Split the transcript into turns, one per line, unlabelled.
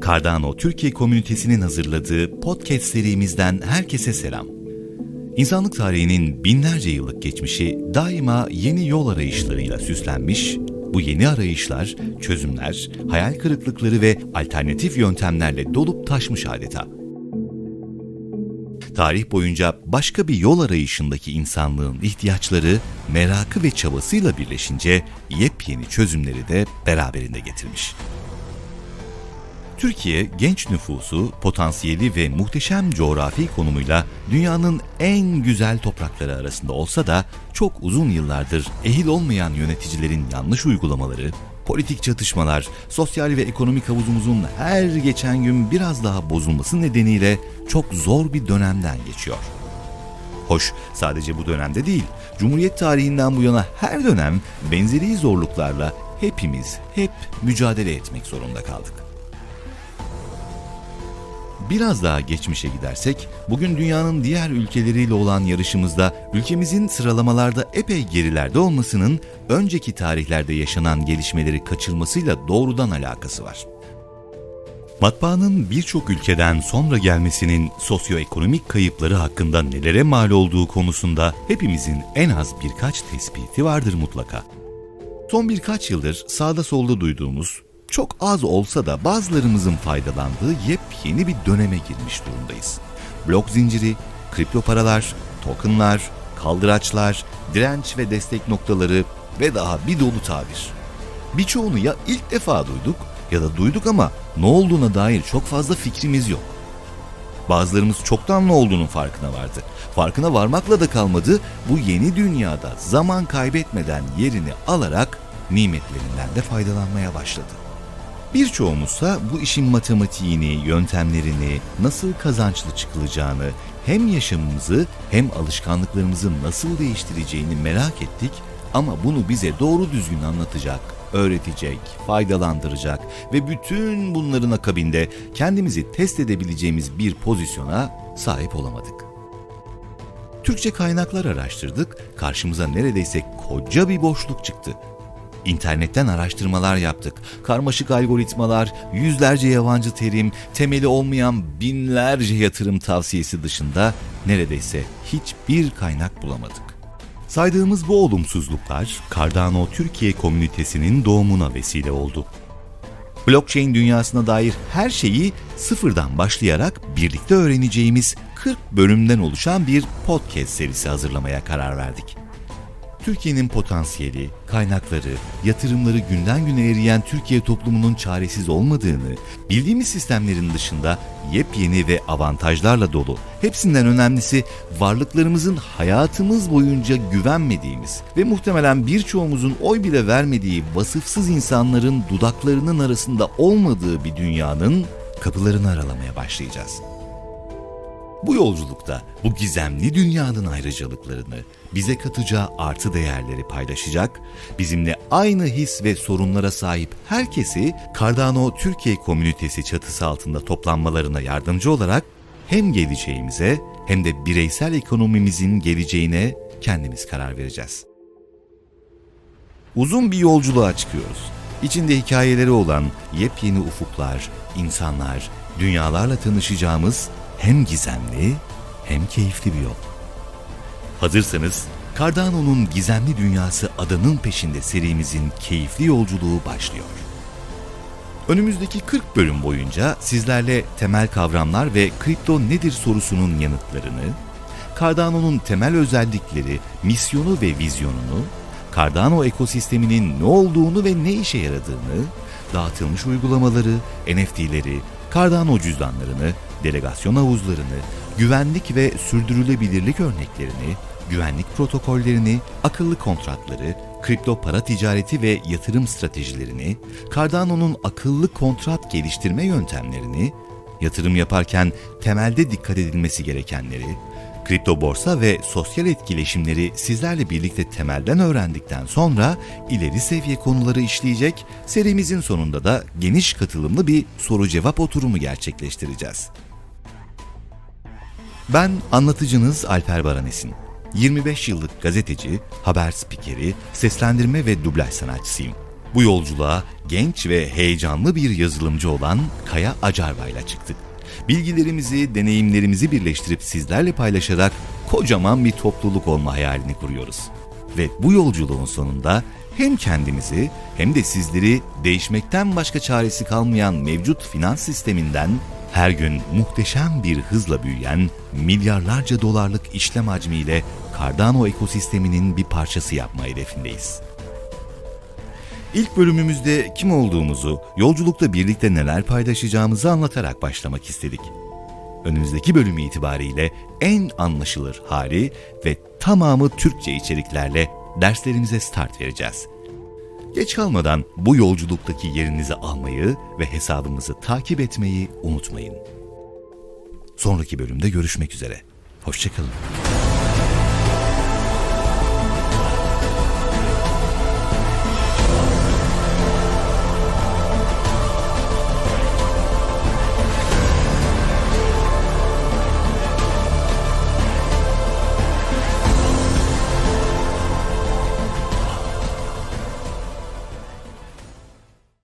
Cardano Türkiye komünitesinin hazırladığı podcast serimizden herkese selam. İnsanlık tarihinin binlerce yıllık geçmişi daima yeni yol arayışlarıyla süslenmiş, bu yeni arayışlar, çözümler, hayal kırıklıkları ve alternatif yöntemlerle dolup taşmış adeta. Tarih boyunca başka bir yol arayışındaki insanlığın ihtiyaçları, merakı ve çabasıyla birleşince yepyeni çözümleri de beraberinde getirmiş. Türkiye genç nüfusu, potansiyeli ve muhteşem coğrafi konumuyla dünyanın en güzel toprakları arasında olsa da çok uzun yıllardır ehil olmayan yöneticilerin yanlış uygulamaları, politik çatışmalar, sosyal ve ekonomik havuzumuzun her geçen gün biraz daha bozulması nedeniyle çok zor bir dönemden geçiyor. Hoş sadece bu dönemde değil, Cumhuriyet tarihinden bu yana her dönem benzeri zorluklarla hepimiz hep mücadele etmek zorunda kaldık. Biraz daha geçmişe gidersek, bugün dünyanın diğer ülkeleriyle olan yarışımızda ülkemizin sıralamalarda epey gerilerde olmasının önceki tarihlerde yaşanan gelişmeleri kaçırmasıyla doğrudan alakası var. Matbaanın birçok ülkeden sonra gelmesinin sosyoekonomik kayıpları hakkında nelere mal olduğu konusunda hepimizin en az birkaç tespiti vardır mutlaka. Son birkaç yıldır sağda solda duyduğumuz çok az olsa da bazılarımızın faydalandığı yepyeni bir döneme girmiş durumdayız. Blok zinciri, kripto paralar, tokenlar, kaldıraçlar, direnç ve destek noktaları ve daha bir dolu tabir. Birçoğunu ya ilk defa duyduk ya da duyduk ama ne olduğuna dair çok fazla fikrimiz yok. Bazılarımız çoktan ne olduğunun farkına vardı. Farkına varmakla da kalmadı, bu yeni dünyada zaman kaybetmeden yerini alarak nimetlerinden de faydalanmaya başladı. Birçoğumuzsa bu işin matematiğini, yöntemlerini, nasıl kazançlı çıkılacağını, hem yaşamımızı hem alışkanlıklarımızı nasıl değiştireceğini merak ettik ama bunu bize doğru düzgün anlatacak, öğretecek, faydalandıracak ve bütün bunların akabinde kendimizi test edebileceğimiz bir pozisyona sahip olamadık. Türkçe kaynaklar araştırdık, karşımıza neredeyse koca bir boşluk çıktı. İnternetten araştırmalar yaptık. Karmaşık algoritmalar, yüzlerce yabancı terim, temeli olmayan binlerce yatırım tavsiyesi dışında neredeyse hiçbir kaynak bulamadık. Saydığımız bu olumsuzluklar Cardano Türkiye komünitesinin doğumuna vesile oldu. Blockchain dünyasına dair her şeyi sıfırdan başlayarak birlikte öğreneceğimiz 40 bölümden oluşan bir podcast serisi hazırlamaya karar verdik. Türkiye'nin potansiyeli, kaynakları, yatırımları günden güne eriyen Türkiye toplumunun çaresiz olmadığını, bildiğimiz sistemlerin dışında yepyeni ve avantajlarla dolu, hepsinden önemlisi varlıklarımızın hayatımız boyunca güvenmediğimiz ve muhtemelen birçoğumuzun oy bile vermediği vasıfsız insanların dudaklarının arasında olmadığı bir dünyanın kapılarını aralamaya başlayacağız. Bu yolculukta bu gizemli dünyanın ayrıcalıklarını, bize katacağı artı değerleri paylaşacak, bizimle aynı his ve sorunlara sahip herkesi Cardano Türkiye komünitesi çatısı altında toplanmalarına yardımcı olarak hem geleceğimize hem de bireysel ekonomimizin geleceğine kendimiz karar vereceğiz. Uzun bir yolculuğa çıkıyoruz. İçinde hikayeleri olan yepyeni ufuklar, insanlar, dünyalarla tanışacağımız hem gizemli hem keyifli bir yol. Hazırsanız Cardano'nun Gizemli Dünyası Adanın Peşinde serimizin keyifli yolculuğu başlıyor. Önümüzdeki 40 bölüm boyunca sizlerle temel kavramlar ve kripto nedir sorusunun yanıtlarını, Cardano'nun temel özellikleri, misyonu ve vizyonunu, Cardano ekosisteminin ne olduğunu ve ne işe yaradığını, dağıtılmış uygulamaları, NFT'leri, Cardano cüzdanlarını, delegasyon havuzlarını, güvenlik ve sürdürülebilirlik örneklerini, güvenlik protokollerini, akıllı kontratları, kripto para ticareti ve yatırım stratejilerini, Cardano'nun akıllı kontrat geliştirme yöntemlerini, yatırım yaparken temelde dikkat edilmesi gerekenleri, kripto borsa ve sosyal etkileşimleri sizlerle birlikte temelden öğrendikten sonra ileri seviye konuları işleyecek, serimizin sonunda da geniş katılımlı bir soru cevap oturumu gerçekleştireceğiz. Ben anlatıcınız Alper Baranesin. 25 yıllık gazeteci, haber spikeri, seslendirme ve dublaj sanatçısıyım. Bu yolculuğa genç ve heyecanlı bir yazılımcı olan Kaya Acarva ile çıktık. Bilgilerimizi, deneyimlerimizi birleştirip sizlerle paylaşarak kocaman bir topluluk olma hayalini kuruyoruz. Ve bu yolculuğun sonunda hem kendimizi hem de sizleri değişmekten başka çaresi kalmayan mevcut finans sisteminden her gün muhteşem bir hızla büyüyen milyarlarca dolarlık işlem hacmiyle Cardano ekosisteminin bir parçası yapma hedefindeyiz. İlk bölümümüzde kim olduğumuzu, yolculukta birlikte neler paylaşacağımızı anlatarak başlamak istedik. Önümüzdeki bölüm itibariyle en anlaşılır hali ve tamamı Türkçe içeriklerle derslerimize start vereceğiz. Geç kalmadan bu yolculuktaki yerinizi almayı ve hesabımızı takip etmeyi unutmayın. Sonraki bölümde görüşmek üzere. Hoşçakalın.